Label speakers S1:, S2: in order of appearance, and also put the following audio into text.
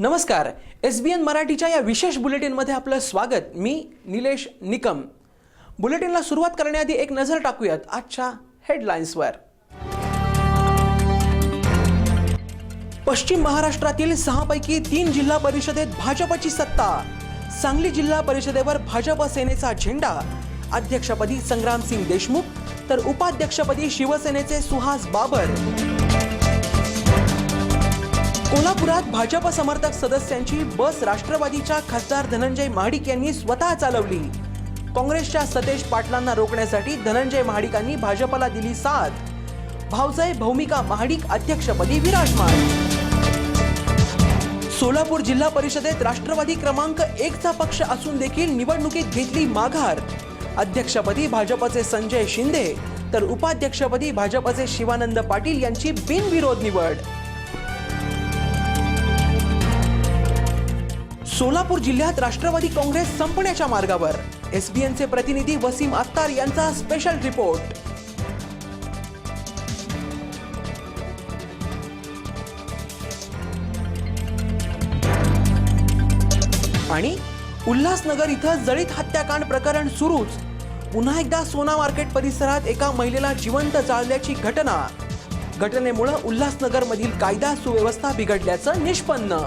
S1: नमस्कार. एस बी एन मराठीच्या या विशेष बुलेटिनमध्ये आपलं स्वागत. मी निलेश निकम. बुलेटिनला सुरुवात करण्याआधी एक नजर टाकूयात आजच्या हेडलाईन्सवर पश्चिम महाराष्ट्रातील सहापैकी तीन जिल्हा परिषदेत भाजपची सत्ता. सांगली जिल्हा परिषदेवर भाजप सेनेचा झेंडा. अध्यक्षपदी संग्रामसिंग देशमुख तर उपाध्यक्षपदी शिवसेनेचे सुहास बाबर. कोल्हापुरात भाजप समर्थक सदस्यांची बस राष्ट्रवादीच्या खासदार धनंजय महाडिक यांनी स्वतः चालवली. काँग्रेसच्या सतेज पाटलांना रोखण्यासाठी धनंजय महाडिकांनी भाजपला दिली साथ. भावजय भौमिका महाडिक अध्यक्षपदी विराजमान. सोलापूर जिल्हा परिषदेत राष्ट्रवादी क्रमांक एकचा पक्ष असून देखील निवडणुकीत घेतली माघार. अध्यक्षपदी भाजपचे संजय शिंदे तर उपाध्यक्षपदी भाजपचे शिवानंद पाटील यांची बिनविरोध निवड. सोलापूर जिल्ह्यात राष्ट्रवादी काँग्रेस संपण्याच्या मार्गावर. एसबीएनचे प्रतिनिधी वसीम अत्तार यांचा स्पेशल रिपोर्ट आणि उल्हासनगर इथं जळीत हत्याकांड प्रकरण सुरूच. पुन्हा एकदा सोना मार्केट परिसरात एका महिलेला जिवंत जाळल्याची घटना. घटनेमुळे उल्हासनगर मधील कायदा सुव्यवस्था बिघडल्याचं निष्पन्न.